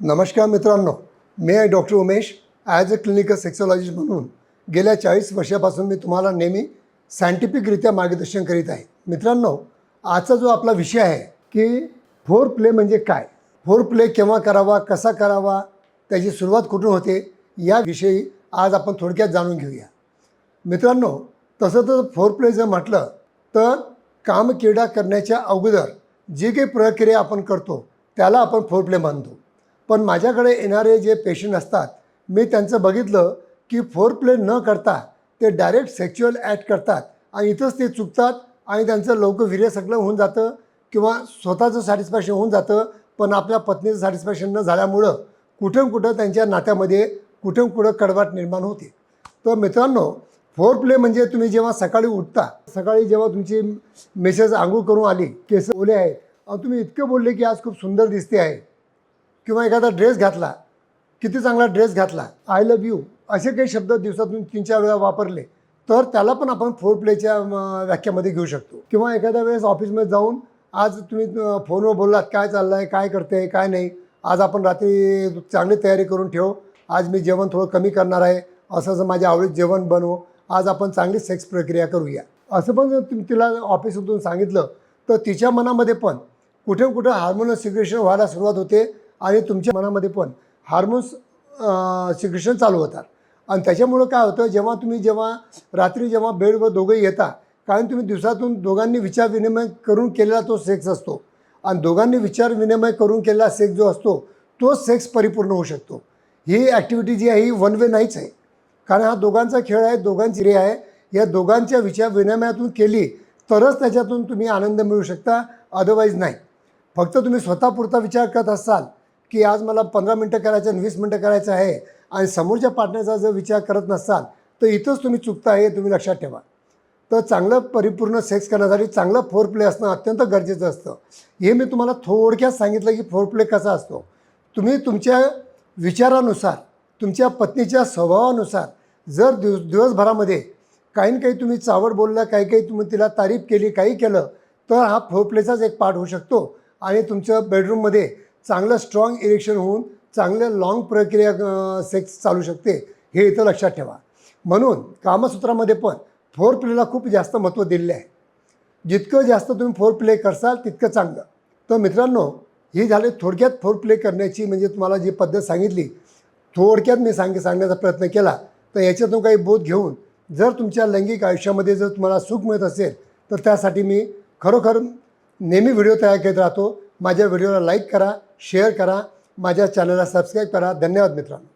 नमस्कार मित्रांनो मी आहे doctor Umesh. As a clinical sexologist म्हणून गेल्या चाळीस वर्षापासून मी तुम्हाला नेहमी सायंटिफिकरित्या मार्गदर्शन करीत आहे. मित्रांनो आजचा जो आपला विषय आहे की फोर प्ले म्हणजे काय? फोर प्ले केव्हा करावा कसा करावा त्याची सुरुवात कुठून होते याविषयी आज आपण थोडक्यात जाणून घेऊया. मित्रांनो तसं तर फोर प्ले जर म्हटलं तर कामक्रीडा करण्याच्या अगोदर जी काही प्रक्रिया आपण करतो त्याला आपण फोर प्ले मानतो. पण माझ्याकडे येणारे जे पेशंट असतात मी त्यांचं बघितलं की फोर प्ले न करता ते डायरेक्ट सेक्च्युअल ॲक्ट करतात आणि इथंच ते चुकतात आणि त्यांचं लवकर सगळं होऊन जातं किंवा स्वतःचं सॅटिस्फॅक्शन होऊन जातं पण आपल्या पत्नीचं सॅटिस्फॅक्शन न झाल्यामुळं कुठं कुठं त्यांच्या नात्यामध्ये कुठं कुठं कडवाट निर्माण होते. तर मित्रांनो फोर प्ले म्हणजे तुम्ही जेव्हा सकाळी उठता सकाळी जेव्हा तुमची मेसेज आंघोळ करून आली केस ओले आहेत तुम्ही इतकं बोलले की आज खूप सुंदर दिसते आहे. किंवा एखादा ड्रेस घातला किती चांगला ड्रेस घातला आय लव्ह यू असे काही शब्द दिवसातून तीन चार वेळा वापरले तर त्याला पण आपण फोर प्लेच्या व्याख्यामध्ये घेऊ शकतो. किंवा एखाद्या वेळेस ऑफिसमध्ये जाऊन आज तुम्ही फोनवर बोललात काय चाललं आहे काय करते काय नाही? आज आपण रात्री चांगली तयारी करून ठेव. आज मी जेवण थोडं कमी करणार आहे. असं असं माझ्या आवडीत जेवण बनव. आज आपण चांगली सेक्स प्रक्रिया करूया. असं पण जर तुम्ही तिला ऑफिसमधून सांगितलं तर तिच्या मनामध्ये पण कुठे कुठं हार्मोन सिक्रेशन व्हायला सुरुवात होते आणि तुमच्या मनामध्ये पण हार्मोन्स सिक्रेशन चालू होतात. आणि त्याच्यामुळं काय होतं जेव्हा तुम्ही जेव्हा रात्री जेव्हा बेडवर दोघंही येता कारण तुम्ही दिवसातून दोघांनी विचार विनिमय करून केलेला तो सेक्स असतो. आणि दोघांनी विचार विनिमय करून केलेला सेक्स जो असतो तो सेक्स परिपूर्ण होऊ शकतो. ही ॲक्टिव्हिटी जी आहे ही वन वे नाहीच आहे. कारण हा दोघांचा खेळ आहे दोघांची रे आहे. या दोघांच्या विचार विनिमयातून केली तरच त्याच्यातून तुम्ही आनंद मिळू शकता अदरवाईज नाही. फक्त तुम्ही स्वतःपुरता विचार करत असाल की आज मला पंधरा मिनटं करायचं आणि वीस मिनटं करायचं आहे आणि समोरच्या पार्टनरचा जर विचार करत नसाल तर इथंच तुम्ही चुकता हे तुम्ही लक्षात ठेवा. तर चांगलं परिपूर्ण सेक्स करण्यासाठी चांगलं फोर प्ले असणं अत्यंत गरजेचं असतं. हे मी तुम्हाला थोडक्यात सांगितलं की फोर प्ले कसा असतो. तुम्ही तुमच्या विचारानुसार तुमच्या पत्नीच्या स्वभावानुसार जर दिवस दिवसभरामध्ये काही ना काही तुम्ही चावड बोलला काही काही तुम्ही तिला तारीफ केली काही केलं तर हा फोर प्लेचाच एक पार्ट होऊ शकतो. आणि तुमचं बेडरूममध्ये चांगलं स्ट्रॉंग इरेक्शन होऊन चांगलं लाँग प्रक्रिया सेक्स चालू शकते हे इथं लक्षात ठेवा. म्हणून कामसूत्रामध्ये पण फोर प्लेला खूप जास्त महत्त्व दिलेले आहे. जितकं जास्त तुम्ही फोर प्ले करसाल तितकं चांगलं. तर मित्रांनो हे झाले थोडक्यात फोर प्ले करण्याची म्हणजे तुम्हाला जी पद्धत सांगितली थोडक्यात मी सांग सांगण्याचा प्रयत्न केला. तर याच्यातून काही बोध घेऊन जर तुमच्या लैंगिक आयुष्यामध्ये जर तुम्हाला सुख मिळत असेल तर त्यासाठी मी खरोखर नेहमी व्हिडिओ तयार करत राहतो. माझ्या व्हिडिओला लाईक करा शेअर करा. माझ्या चॅनलला सबस्क्राईब करा. धन्यवाद मित्रांनो.